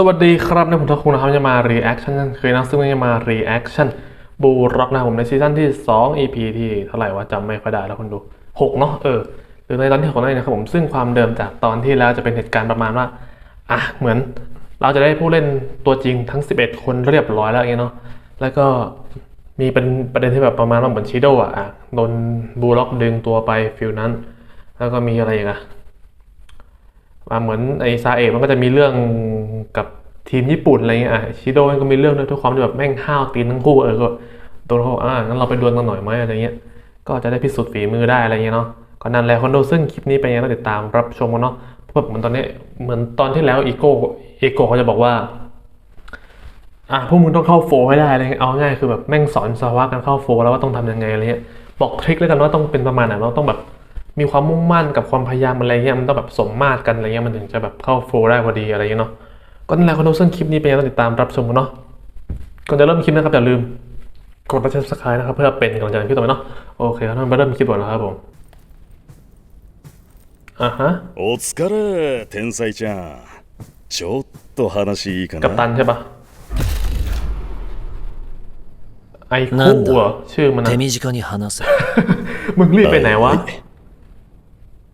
สวัสดีครับในผมทักคุณนะครับจะมา reaction เช่นเคยนะซึ่งจะมา reaction บูร็อกนะผมในซีซั่นที่ 2 EP ที่เท่าไหร่ว่าจำไม่ค่อยได้แล้วคุณดู6เนาะเออหรือในตอนที่6นั่นเองนะครับผมซึ่งความเดิมจากตอนที่แล้วจะเป็นเหตุการณ์ประมาณว่าอะเหมือนเราจะได้ผู้เล่นตัวจริงทั้ง 11 คนเรียบร้อยแล้วอย่างเนาะแล้วก็มีเป็นประเด็นที่แบบประมาณว่าเหมือนชิโดอะอะโดนบูร็อกดึงตัวไปฟิลนั้น แล้วก็มีอะไรอีกอะอ่าเหมือนไอซาเอะมันก็จะมีเรื่องกับ ทีมญี่ปุ่นอะไรเงี้ยอะชิโดมันก็มีเรื่องด้วยทุกความที่แบบแม่งห้าวตีนทั้งคู่เออก็โดนเขาบอกอ่างั้นเราไปดวลกันหน่อยไหมอะไรเงี้ยก็จะได้พิสูจน์ฝีมือได้อะไรเงี้ยเนาะก็นั่นแหละคอนโดซึ่งคลิปนี้เป็นยังไงติดตามรับชมกันเนาะเพราะแบบเหมือนตอนนี้เหมือนตอนที่แล้วอีโก้อีโก้เขาจะบอกว่าอะพวกมึงต้องเข้าโฟร์ให้ได้อะไรเงี้ยเอาง่ายคือแบบแม่งสอนสวะการเข้าโฟร์แล้วว่าต้องทำยังไงอะไรเงี้ยบอกทริคแล้วกันว่าต้องเป็นประมาณไหนเราต้องแบบมีความมุ่งมั่นกับความพยายามอะไรเงี้ยมันต้องแบบสมมาตรกันอะไรเงี้ยมันถึงจะแบบเข้าโฟได้พอดีอะไรเงี้ยเนาะ ก็นั่นแหละคนดูซึ่งคลิปนี้เป็นยังไงต้องติดตามรับชมกันเนาะก่อนจะเริ่มคลิปนะครับอย่าลืมกดไลค์ซับสไครต์นะครับเพื่อเป็นกำลังใจให้พี่ต่อไปเนาะโอเคครับมาเริ่มคลิปก่อนนะครับผมอ่ะฮะ お疲れ天才ちゃんちょっと話いいか กัปตั なん ใช่ปะไอ な คุ ん เหรอ だ ชื่อมันนะ 手短に話せ มึงรีบไปไหนวะ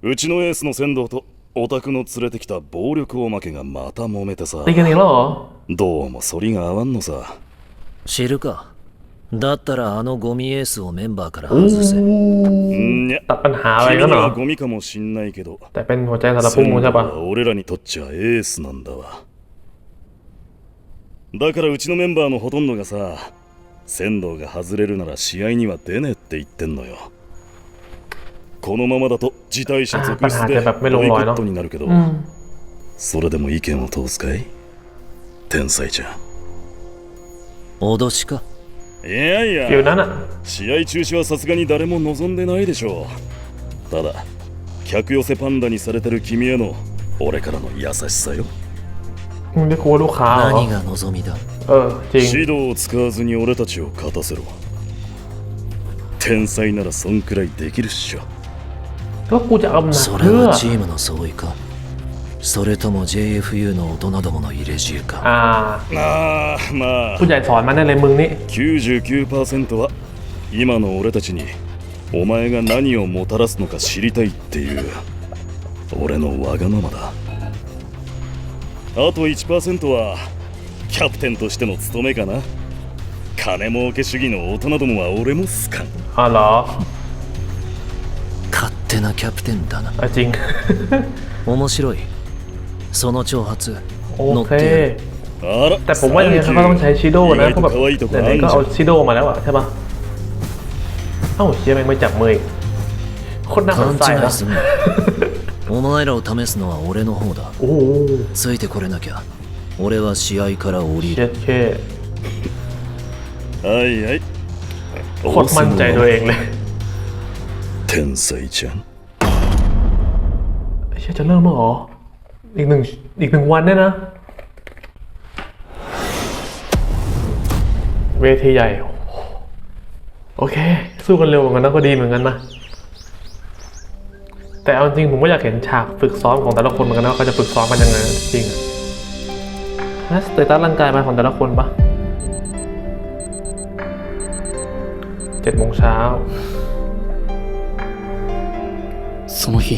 うちのエースの仙道と オタクの連れてきた暴力おまけがまた揉めてさ ตีกันอีกแล้วเหรอ どうも反りが合わんのさ知るかだったらあのゴミエースをメンバーから外せんにゃ ตัดปัญหาอะไร 君 กัน に เหรอ はゴミかもしんないけど แต่เป็นหัวใจสารพุ่ง 仙道 ใช่ปะ は俺らにとっちゃエースなんだわだからうちのメンバーのほとんどがさ仙道が外れるなら試合には出ねえって言ってんのよ このままだと辞退者続出でボイコットになるけど、それでも意見を通すかい？天才じゃ。ん脅しか。いやいや試合中止はさすがに誰も望んでないでしょう。ただ客寄せパンダにされてる君への俺からの優しさよ。何が望みだ？指導を使わずに俺たちを勝たせろ。天才ならそんくらいできるっしょ。ก็กูจะเอาหนัก それ เพื่อ はチームの相違かそれとも JFU の大人どもの入れ知恵か อ่า ああまあ ผู้ใหญ่สอนมาแน่เลยมึงนี่ 99%は今の俺たちにお前が何をもたらすのか知りたいっていう俺のわがままだあと1%はキャプテンとしての務めかな金儲け主義の大人どもは俺も好かん อ๋อเหรอ 勝手 なキャプテンだな อ่ะจริง 面白いその挑発 โอ 乗っ เค てやるあら แต่ผมว่ายังไงเขาก็ต้องใช้ชิโด 意 นะ 外 เพราะ と แบบ 可愛いとこ ไห あ น ん ๆ じ ก็ ゃ เอา ん ชิโดมาแล้วอะใช่ปะเอ้าเชียแม่งไม่จับมืออีกโคนน่าส 勘 นใจนะ 違いすんなお前らを試すのは俺の方だ โอ้โห ついてこれなきゃ俺は試合から降り เช็ る ดเค はいはい โคตรมั่นใจตัวเองเลย 天才ちゃん เชี่ยจะเริ่มแล้วเหรอ อีกหนึ่งอีกหนึ่งวันเนี่ยนะ เวทีใหญ่ โอเค สู้กันเร็วเหมือนกันนะก็ดีเหมือนกันนะ แต่เอาจริงผมก็อยากเห็นฉากฝึกซ้อมของแต่ละคนเหมือนกันนะว่าเขาจะฝึกซ้อมกันยังไงจริงอะนะสเตตัสร่างกายมาของแต่ละคนปะเจ็ดโมงเช้า その日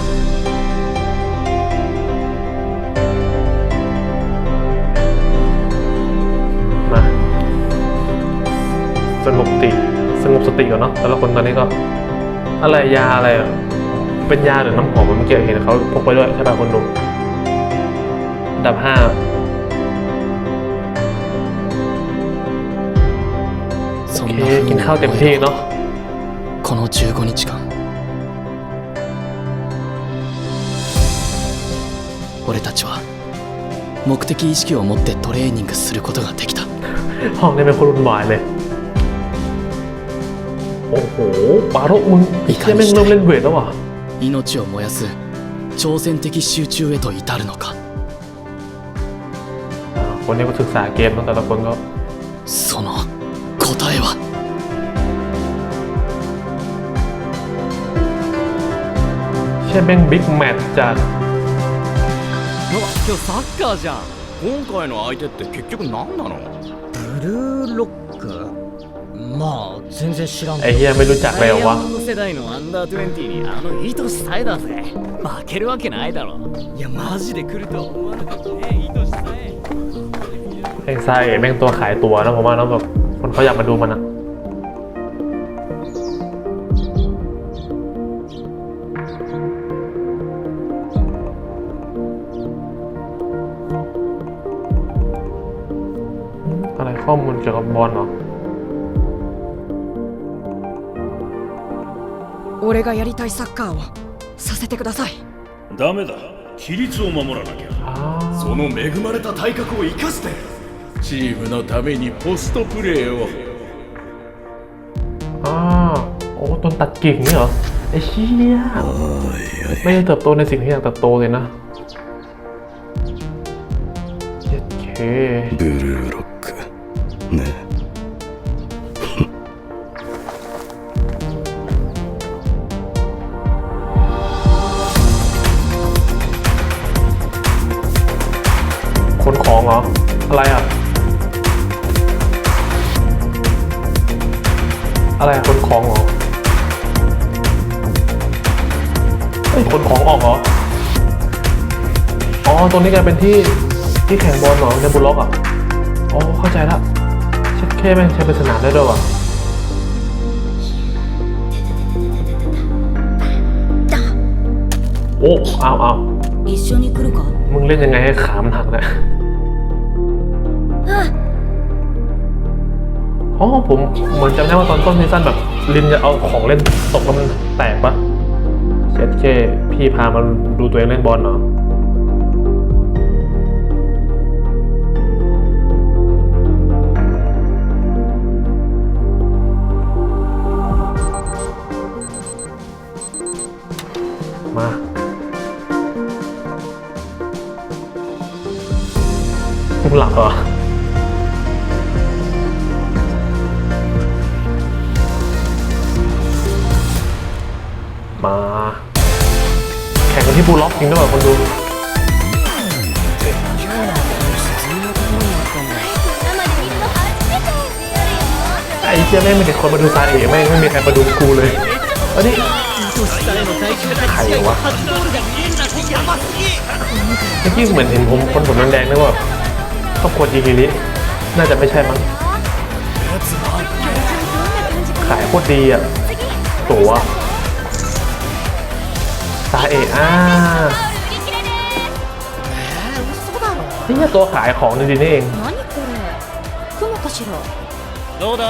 สงบสติสงบสติก่อนเนาะแต่ละคนตอนนี้ก็ อะไรยาอะไรอะเป็นยาหรือน้ำหอมเมื่อกี้เห็นเขาพกไปด้วยใช่ป่ะคนดูอันดับห้า そ โอน เค な風 กิน に ข้าวเต็มที่ 思える เนาะ この15日間俺たちは目的意識を持ってトレーニングすることができた ห้องนี้เป็นคนรุ่นวายเลย โอ้โห ปาโรมึง อีกครั้ เชี่ย ง แม่งเริ่มเล่นเวทแล้วว่ะ 命を燃やす挑戦的集中へと至るのか อ่าคนที่ก็ศึกษาเกมตั้งแต่ละคนก็ その答えは เช่นเป็นบิ๊กแมตช์จาก 今日サッカーじゃん今回の相手って結局何なのブルーロック まあ全然知らん ไอ้เฮียไม่รู้จักเลยเหรอวะ ダイヤモンド世代のアンダー20にあのイトシサエだぜ負けるわけないだろいやマジで来るとは思わなかったねイトシサエ ไอ้ซาเอ๋แม่งตัวขายตัวนะผมว่าแล้วแบบคนเขาอยากมาดูมันอะอะไรข้อมูลเกี่ยวกับบอลเหรอ 俺がやりたいサッカーをさせてくださいダメだ規律を守らなきゃ อ่า その恵まれた体格を生かしてチームのためにポストプレーを อ่าโอ้ต้นตัดกิ่งนี่เหรอ ไอ้เชี่ยไม่ได้เติบโตในสิ่งที่อยากเติบโตเลยนะเจ็ดเค ブルーロックね อ อะไรอะ อะไรอ่คนของเหรอไอ้คนของออกเหรอ อ๋อ ตรงนี้กลาเป็นที่ที่แข่งบอลเหรอในบุลล็อกอะ อ๋อ เข้าใจละเช็ดแค่แม่งใช้เป็นสนามได้ด้วยว่ะโอ้ เอาเอามึงเล่นยังไงให้ขามันหักเนี่ย อ๋อผมเหมือนจำได้ว่าตอนต้นซีซั่นแบบลินจะเอาของเล่นตกแล้วมันแตกปะเช็ดเคพี่พามาดูตัวเองเล่นบอลเหรอมาหลับเหรอ พี่บูล็อกจริงด้วยเหรอคนดูไอ้เจ้าแม่งมีแต่คนมาดูซาเอ๋แม่งไม่มีใครมาดูกูเลยอันนี้ใครวะเมื่อกี้เหมือนเห็นผมคนผมแดงๆนึกว่าครอบครัวจีฮิริน่าจะไม่ใช่มั้งขายโคตรดีอะตัว เอะอ่านี่ตัวขายของจริงๆนี่เอง 何これ雲かしらどうだ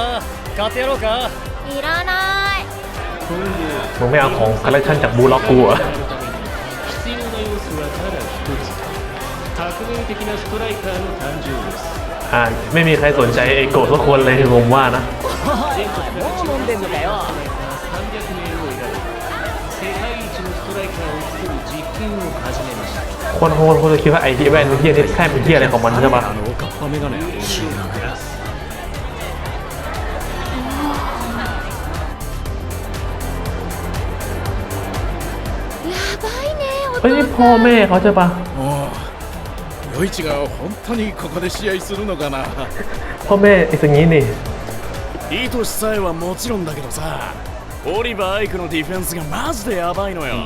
勝ってやろうかいらない มึงไม่เอาของคอลเลคชันจากบูล็อกกูเหรอ 必要な要素はただ一つ革命的なストライカーの誕生です อ่า ไม่มีใครสนใจไอ้โกรธสักคนเลยผมว่านะ 一のストライカーを作る実験を始めました คนคนคนจะคิดว่าไอ้ที่แว่นเฮียนี่แค่เป็นเฮียอะไรของมันใช่ปะ あのおかっぱメガネ知らない やばいね เฮ้ยนี่พ่อแม่เขาใช่ปะ おお余一が本当にここで試合するのかな พ่อแม่ไอ้สิ่งนี้นี่ イトシさえはもちろんだけどさ オリバー・アイクのディフェンスがマジでやばいのよ。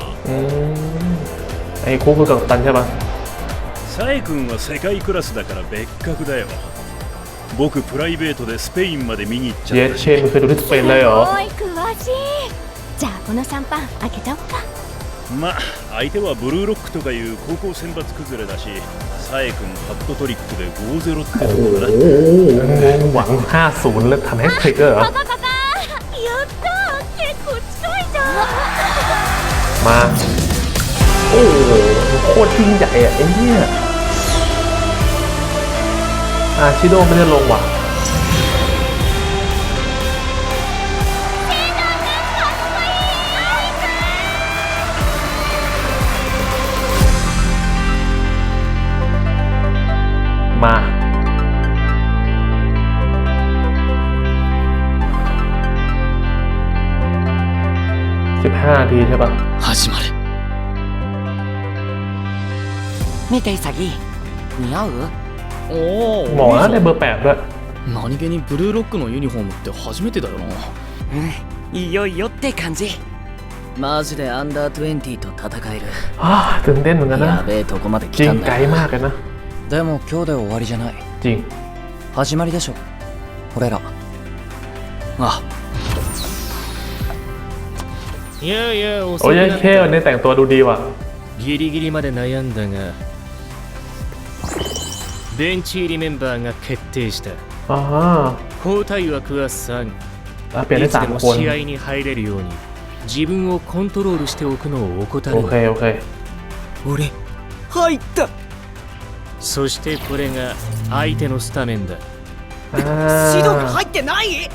えー、興奮感感じますサイ君は世界クラスだから別格だよ。僕プライベートでスペインまで見に行っちゃったし예체능 그래도 스페인 나요おい詳しい。じゃあこのシャンパン開けちゃおっか。まあ相手はブルーロックとかいう高校選抜崩れだしサエ君ハットトリックで5-0ってとこだ。なお하수 원래 다 아, 맥트릭ここここ คุณช่วยเจอมา โอ้โหโคตรทิ้งใหญ่อะไอ้เนี่ยอาชิโดไม่ได้ลงว่ะ 15นาทีใช่ปะ始まれ見て潔似合うおおหมอได้เบอร์แปดด้วย何気にブルーロックのユニフォームって初めてだよなうんいよいよって感じマジでアンダー20と戦えるああ全然のかなやべえとこまで来たんだよなでも今日で終わりじゃない始まりでしょ俺らあいやいや遅 โอ้ く ย なっ แค่วันนี้ た แต่งตัวดูดีว่ะ ギリギリまで悩んだがベンチ入りメンバーが決定した อ่า 交代枠は3 อ่ะเปลี่ยนได้ いつ สา で ม も คน 試合に入れるように自分をコントロールしておくのを怠 โอ る เค な โอเค 俺入ったそしてこれが相手のスタメンだ อ่า 指導が入ってない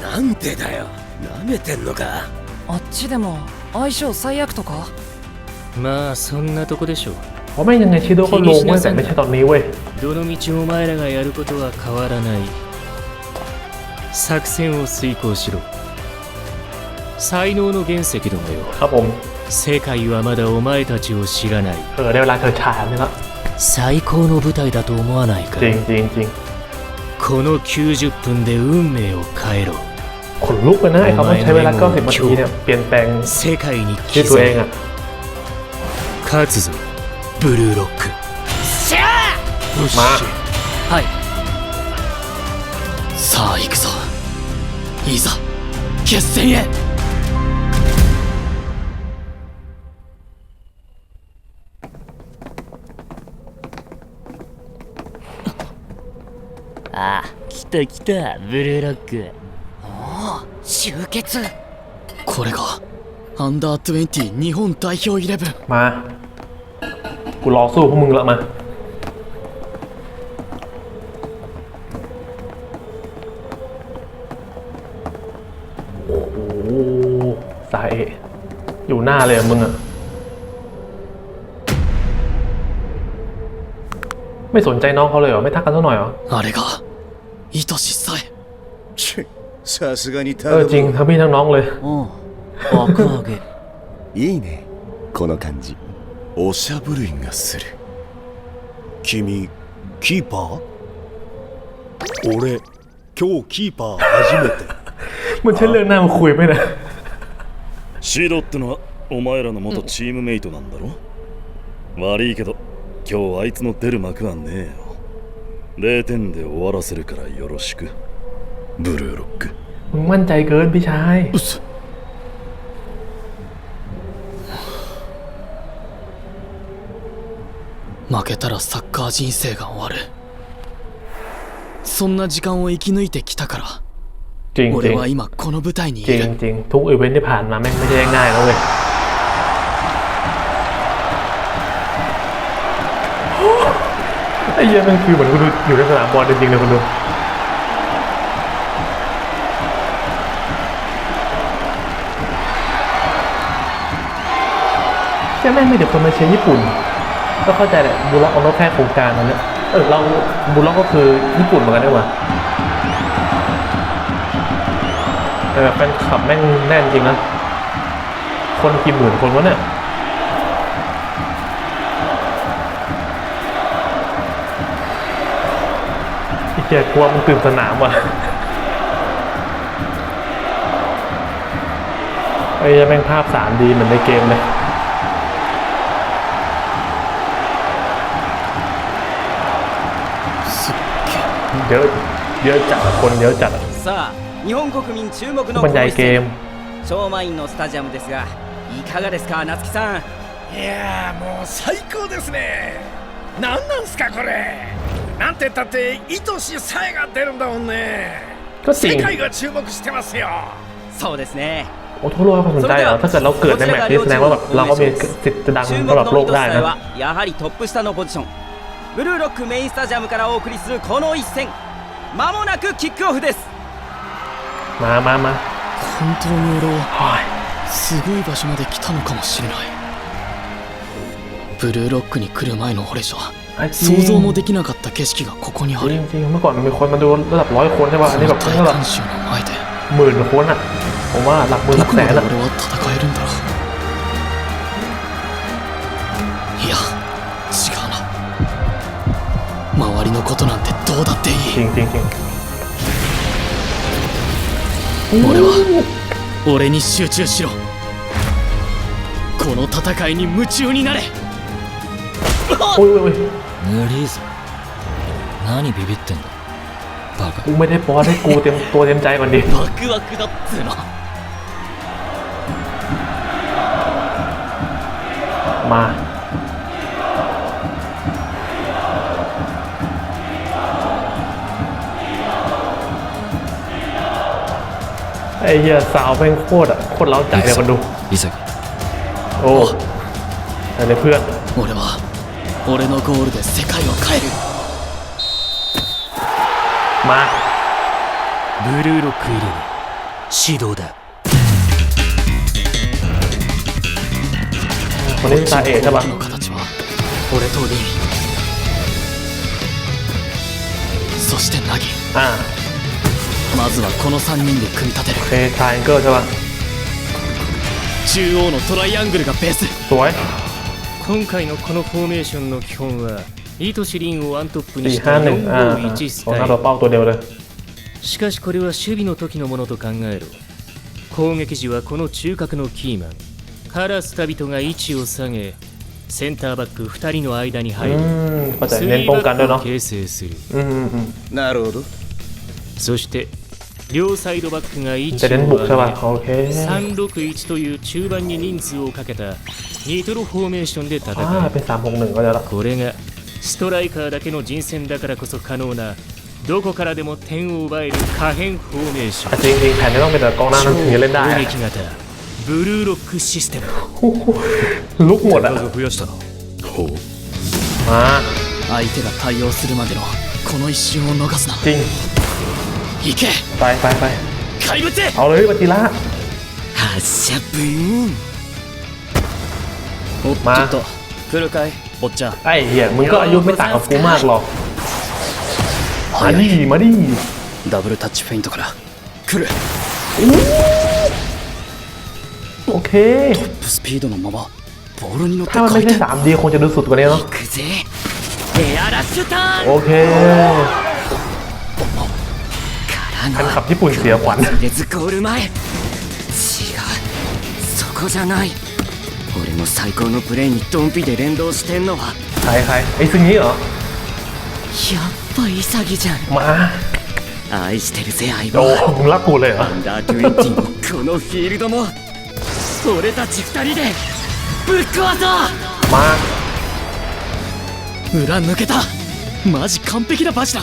なんでだよなめてんのか あっちでも相性最悪とかまあそんなとこでしょう เพราะไม่ยังไงชิโดก็ลงเว้ยแต่ไม่ใช่ตอนนี้เว้ย どの道お前らがやることは変わらない作戦を遂行しろ才能の原石どもよ ครับผม 世界はまだお前たちを知らない เออได้เวลาเธอฉายนี่ละ 最高の舞台だと思わないか จริงจริงจริง この90分で運命を変えろ ขนลุกเลยนะไอ้คำว่าใช้เวลา 90 นาทีเนี่ย เปลี่ยนแปลง 世界に ชีวิต 刻 ตัวเอง む อ่ะ 勝つぞブルーロックしゃよしまはいさあ行くぞいざ決戦へあ来た来たブルーロック 集結これがアンダー20日本代表イレブン มา กูรอสู้พวกมึงละมา โอ้โหสายเอะอยู่หน้าเลยอะมึงอะไม่สนใจน้องเขาเลยเหรอ ไม่ทักกันสักหน่อยเหรอ あれが愛しさえ さすがに เออจริงทั้งพี่ทั้งน้องเลย うん爆上げいいねこの感じおしゃぶるいがする君キーパー俺今日キーパー初めて มันใช่เรื่องหน้ามาคุยไหมเนะ シドってのはお前らの元チームメイトなんだろ、悪いけど今日あいつの出る幕はねえよ0点で終わらせるからよろしく ブルーロック มึงมั่นใจเกินพี่ชาย 負けたらサッカー人生が終わるそんな時間を生き抜いてきたから จริงจริ 俺 ง は今この舞台にい จริง る จริงทุกอีเวนท์ที่ผ่านมาแม่งไม่ใช่ง่ายๆนะเว้ย ไอ้เหี้ยแม่งคือเหมือนคุณดูอยู่ในสนามบอลจริงๆเลยคุณดู แค่แม่งไม่เดี๋ยวคนมาเชียร์ญี่ปุ่น ก็เข้าใจแหละบูล็อกเอาแค่โครงการนั้นเนี่ยเออเราบูล็อกก็คือญี่ปุ่นเหมือนกันด้วยว่ะแต่แบบแฟนคลับแม่งแน่นจริงนะคนกี่หมื่นคนวะเนี่ยอ้เหี้ยกลัวมันตื่นสนามว่ะไอ้ยแม่งภาพสามดีเหมือนในเกมเลย เยอะเยอะจัดอะคนเยอะจัดอะ さあ日本国民注目の บรรยายเกม 超満員のスタジアムですがいかがですか夏木さんいやーもう最高ですね何なんすかこれなんて言ったって愛しさえが出るんだもんね ก็จริง 世界が注目してますよそうですね โอ้ทั่วโลกให้ความสนใจเหรอถ้าเกิดเราเกิดในแมตช์นี้แสดงว่าแบบเราก็มีสิทธิ์จะดัง 注目 ระดับโล の ก 愛 ได้ しさえ นะ ブルーロックメインスタジアムからお送りするこの一戦まもなくキックオフです มามามา 本当に俺は โอ้ย すごい場所まで来たのかもしれないブルーロックに来る前の俺じゃ อ่ะจริง 想像もできなかった景色がここにあ จริ る งจริงเมื่อก่อนมีคนมาดูระดับร้อยคนใช่ป่ะอันนี้ こ แบบ の เพิ่งระดับ 大観衆の前で หมื่นคนอ่ะ ผมว่าหลักหมื่นห ど ลัก こ แส まで นอ่ะ 俺は戦えるんだろう どうだってい จริ い งจริงจริง 俺は俺に集中しろこの戦いに夢中になれ โอ้ยโอ้ยโอ้ย 無理ぞ何ビビってんだバカ กูไม่ได้บอสให้กูเต็มตัวเต็มใจก่อนดิ ワクワクだっつうの มา อ้เหี้ยสาวแม่งโคตรอ่ะ โคตรเล้าใจเลยคนดู 潔 โอ้แต่ในเพื่อน 俺は俺のゴールで世界を変える มา ブルーロック入れ指導だ คนนี้ตาเอกใช่ปะ 僕の形は俺とリンそしてナギ อ่า まずはこの3人で組み立てる。可以打一个是吧中央のトライアングルがベース。今回のこのフォーメーションの基本はイトシリンをアントップにした451スタイル。しかしこれは守備の時のものと考えろ。攻撃時はこの中核のキーマン。カラスタビトが位置を下げセンターバック2人の間に入る。スリーバックを形成する。なるほどそして両サイドバックが1を上げ361という中盤に人数をかけたニトロフォーメーションで戦う。これがストライカーだけの人選だからこそ可能などこからでも点を奪える可変フォーメーション。超攻撃型ブルーロックシステムロックもだ増やした。ほう。まあ。相手が対応するまでのこの一瞬を逃すな。行け ไปไปไป 怪物 เอาเลยบัติละ 発射ブーンおっまあと来るかいおっちゃん ไอ้เหี้ยมึงก็อายุไม่ต่างกับกูมากหรอกมาดิมาดิ ダブルタッチフェイントから来る โอเค スピードのままボールに乗って ถ้ามัน 回 ไม่ใช่ 転 3D คงจะดูสุดกว่านี้เนาะ 行くぜエアラッシュターン โอเค からの คันขับญี่ปุ่นเสียขวัญ レズゴール前違うそこじゃない俺の最高のプレーにドンピで連動してんのは ใครใครไอ้ซึ่งนี้เหรอ やっぱ潔じゃん มา 愛してるぜ相 โอ้ 棒 มึงรักกูเลยเหรอ アンダー20もこのフィールドも俺たち二人でぶっ壊そうมา 裏抜けたマジ完璧なバチだ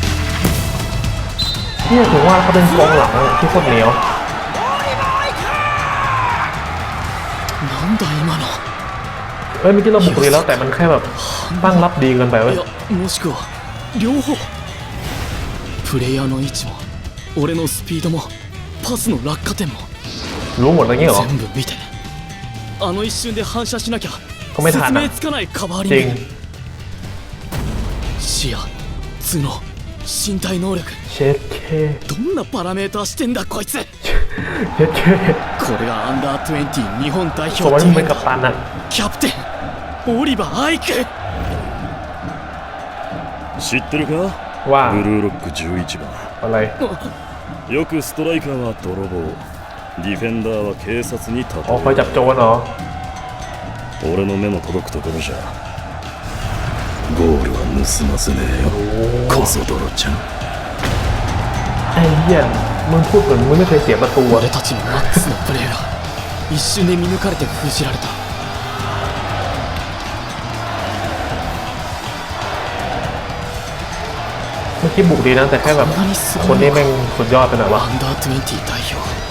เชี่ยถึงว่าเขาเป็นกองหลังที่โคตรเหนียว なんだ今の เอ้ยเมื่อกี้เราบุกดีแล้วแต่มันแค่แบบตั้งรับดีเกินไปเว้ย いやもしくは両方プレイヤーの位置も俺のスピードもパスの落下点も รู้หมดอะไรเงี้ยเหรอ 全部見てあの一瞬で反射しなきゃごめんな説明つかないカバーリ จริ ン ง グ視野頭脳 身体能力。どんなパラメーターしてんだこいつ。これがアンダー20日本代表キャプテンオリバー・アイク。知ってるか？ブルーロック11番。よくストライカーは泥棒。ディフェンダーは警察に立てる。俺の目も届くところじゃ。ゴールは盗ませねえよコソ泥ちゃん ไอ้เหี้ยมึงพูดเหมือนมึงไม่เคยเสียประตูอะ 俺たちのナックスのプレーが一瞬で見抜かれて封じられた เมื่อกี้บุกดีนะแต่แค่แบบ こんなにす ค ご น い นี้ の แม่ง か สุดยอดไปหน่อยวะ アンダー20代表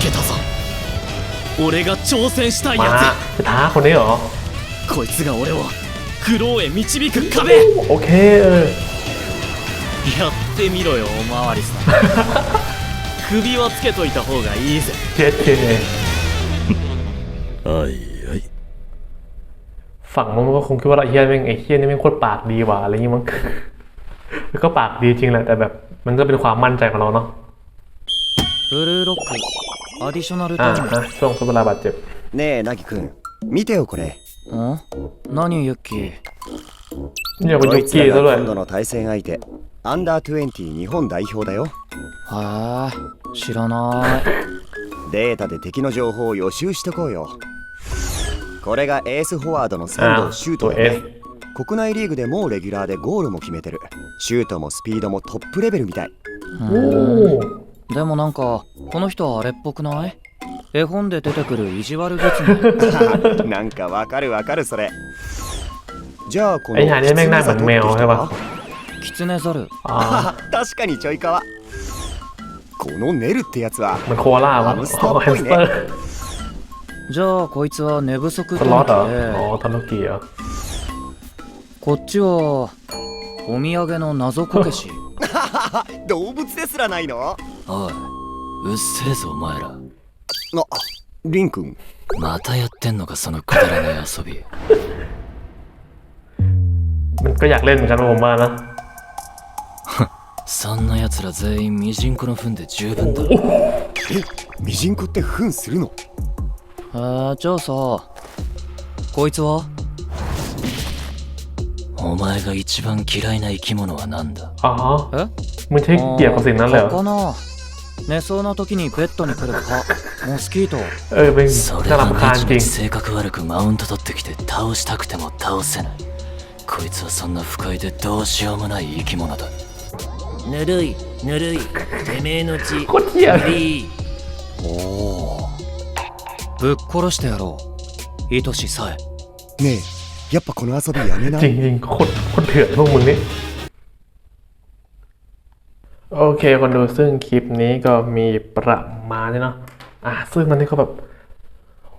けたぞ 俺が挑戦したい มา や จะท้าคนนี้เหรอ つこいつが俺を苦労へ導く壁 โอเคเออ やってみろよおまわりさん首はつけといた方がいいぜ เจ็ดเค はいはい ฝั่งนู้นก็คงคิดว่าไอ้เฮียแม่งไอ้เฮียนี่แม่งโคตรปากดีว่ะอะไรอย่างงี้มั้ง แล้วก็ปากดีจริงแหละแต่แบบมันก็เป็นความมั่นใจของเราเนาะ ブルーロック アディショナル อ่า タイム ฮะช่วงทดเวลาบาดเจ็บ ねえナギ君見てよこれん何ユッキー เนี่ยเป็น こ ยุ いつ กี้ ら ซะด้วย が今度の対戦相手アンダー20日本代表だよへえ知らないデータで敵の情報を予習しとこうよこれがエースフォワードの仙 อ่า 道シュー ตัว ト เอ だ ส ね国内リーグでもうレギュラーでゴールも決めてるシュートもスピードもトップレベルみたい โอ้ でもなんかこの人あれっぽくない？絵本で出てくる意地悪狐 なんかわかるわかるそれ。じゃあこの狐ザルあ 確かにちょいかわ。このネルってやつはコアラ。ハムスターっぽいね。じゃあこいつは寝不足だねこっちはお土産の謎こけし。動物ですらないの？おいうっせえぞお前らあリン君またやってんのかそのくだらない遊び มันก็อยากเล่นเหมือนกันผมว่านะ そんな奴ら全員ミジンコの糞で十分だろミジンコって糞するのえー、じゃあさこいつはお前が一番嫌いな生き物は何だ อ๋อ え มึงใช่เกี่ยวกับสิ่งนั้นเลยเหรอ 蚊かな 寝そうな時にベッドに来る蚊モスキート เออเป็น それ น่า が รำคาญ ネチ จริ ネ ง チ性格悪くマウント取ってきて倒したくても倒せないこいつはそんな不快でどうしようもない生き物だぬるいぬるいてめえの血 โคตรเที่ย いいおおぶっ殺してやろう愛しさえねえやっぱこの遊びやめな จริงจริงๆโคตรโคตรเถื่อนพวกมึงนี่ โอเคคนดูซึ่งคลิปนี้ก็มีประมาณนี้เนาะอะซึ่งตอนนี้ก็แบบ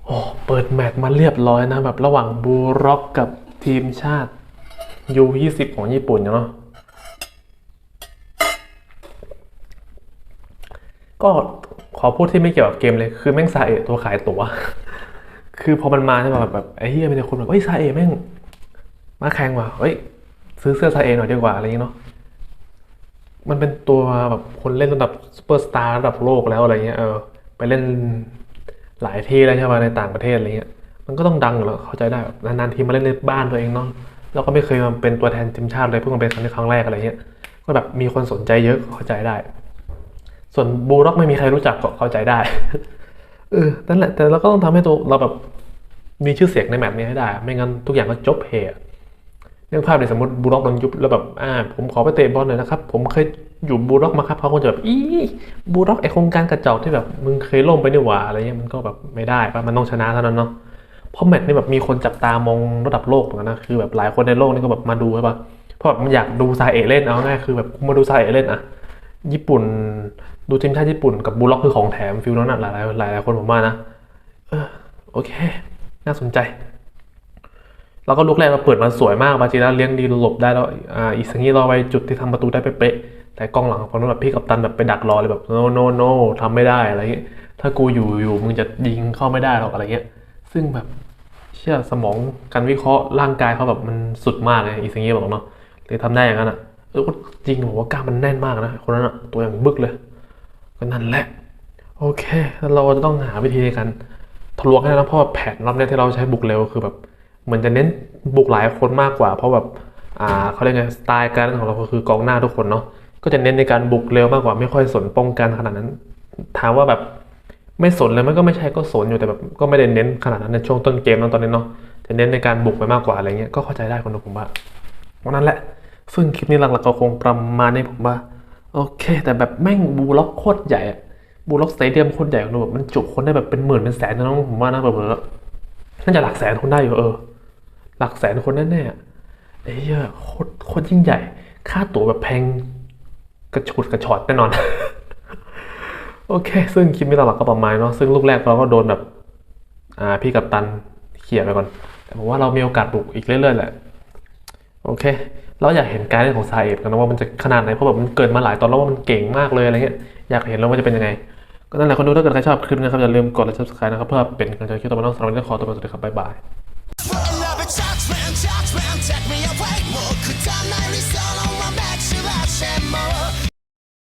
โอ้เปิดแมตช์มาเรียบร้อยนะแบบระหว่างบูร็อกกับทีมชาติยู20ของญี่ปุ่นเนาะก็ขอพูดที่ไม่เกี่ยวกับเกมเลย คือแม่งซาเอะตัวขายตั๋ว คือพอมันมาใช่ป่ะแบบแบบไอ้เฮียมีแต่คนแบบเฮ้ยซาเอะแม่ง มาแข่งว่ะเฮ้ย ซื้อเสื้อซาเอะหน่อยดีกว่าอะไรอย่างเงี้ยเนาะ มันเป็นตัวแบบคนเล่นระดับซูเปอร์สตาร์ระดับโลกแล้วอะไรเงี้ยเออไปเล่นหลายที่แล้วใช่ป่ะในต่างประเทศอะไรเงี้ยมันก็ต้องดังแล้วเข้าใจได้แบบนานๆทีมาเล่นในบ้านตัวเองเนาะแล้วก็ไม่เคยมาเป็นตัวแทนทีมชาติเลยเพิ่งมาเป็นครั้งนี้ครั้งแรกอะไรเงี้ยก็แบบมีคนสนใจเยอะเข้าใจได้ ส่วนบูร็อกไม่มีใครรู้จักก็เข้าใจได้เออนั่นแหละแต่เราก็ต้องทำให้ตัวเราแบบมีชื่อเสียงในแมตช์นี้ให้ได้ ไม่งั้นทุกอย่างก็จบเพอ เรื่องภาพในสมมติบูร็อกโดนยุบแล้วแบบอ่าผมขอไปเตะบอลหน่อยนะครับ ผมเคยอยู่บูร็อกมาครับเขาคงจะแบบอีบูร็อกไอโครงการกระจอกที่แบบมึงเคยล่มไปนี่หว่าอะไรเงี้ยมันก็แบบไม่ได้ปะมันต้องชนะเท่านั้นเนาะเพราะแมตช์นี่แบบมีคนจับตามองระดับโลกเหมือนกันนะคือแบบหลายคนในโลกนี่ก็แบบมาดูใช่ปะเพราะแบบมันอยากดูซาเอเล่นเอาง่ายคือแบบมาดูซาเอเล่นอะญี่ปุ่น ดูทีมชาติญี่ปุ่นกับบูลล็อกคือของแถมฟิลนั้นอะหลายหลายหลายหลายคนผมว่านะเออโอเค น่าสนใจ แล้วก็ลูกแรกเราเปิดมาสวยมากบาจิระเลี้ยงดีหลบได้แล้วอ่าอีสังงี้รอไว้จุดที่ทำประตูได้เป๊ะแต่กล้องหลังของคนแบบพี่กับตันแบบไปดักรอเลยแบบ no no no ทำไม่ได้อะไรเงี้ยถ้ากูอยู่อยู่มึงจะยิงเข้าไม่ได้หรอกอะไรเงี้ย ซึ่งแบบเชื่อสมองการวิเคราะห์ร่างกายเขาแบบมันสุดมากเลยอีสังงี้บอกเนาะเลยทำได้อย่างนั้นอะเออจริงผมว่ากล้ามมันแน่นมากนะคนนั้นอะตัวอย่างบึกเลยก็นั่นแหละโอเคแล้วเราจะต้องหาวิธีในการทะลวงให้ได้นะเพราะแผนรอบเนี้ยที่เราใช้บุกเร็วคือแบบ เหมือนจะเน้นบุกหลายคนมากกว่า เพราะแบบอ่าเขาเรียกไงสไตล์การเล่นของเราก็คือกองหน้าทุกคนเนาะก็จะเน้นในการบุกเร็วมากกว่าไม่ค่อยสนป้องกันขนาดนั้น ถามว่าแบบไม่สนเลยมันก็ไม่ใช่ก็สนอยู่แต่แบบก็ไม่ได้เน้นขนาดนั้นในช่วงต้นเกมนตอนนี้เนาะจะเน้นในการบุกไปมากกว่าอะไรเงี้ยก็เข้าใจได้คนดูผมว่าเพราะนั้นแหละ ซึ่งคลิปนี้หลักๆก็คงประมาณนี้ผมว่า โอเค แต่แบบแม่งบูล็อกโคตรใหญ่อะบูล็อกสเตเดียมโคตรใหญ่ของแบบมันจุคนได้แบบเป็นหมื่นเป็นแสนนะน้องผมว่านะแบบเออน่าจะหลักแสนคนได้อยู่เออ หลักแสนคนแน่ๆไอ้เหี้ยโคตรโคตรยิ่งใหญ่ ค่าตั๋วแบบแพงกระชุดกระชอดแน่นอน โอเค ซึ่งคลิปนี้หลักก็ประมาณเนาะซึ่งลูกแรกเราก็โดนแบบอ่าพี่กัปตันเขี่ยไปก่อน แต่ผมว่าเรามีโอกาสบุกอีกเรื่อยๆแหละ โอเค เราอยากเห็นการเล่นของซาเอฟกันนะว่ามันจะขนาดไหน เพราะแบบมันเกิดมาหลายตอนแล้วว่ามันเก่งมากเลยอะไรเงี้ย อยากเห็นแล้วว่าจะเป็นยังไง ก็นั่นแหละคนดูถ้าเกิดใครชอบคลิปนี้นะครับอย่าลืมกดไลค์ subscribe นะครับเพื่อเป็นกำลังใจคลิปต่อไปน้องสำหรับวันนี้ขอตัวไปสวัสดีครับบ๊ายบาย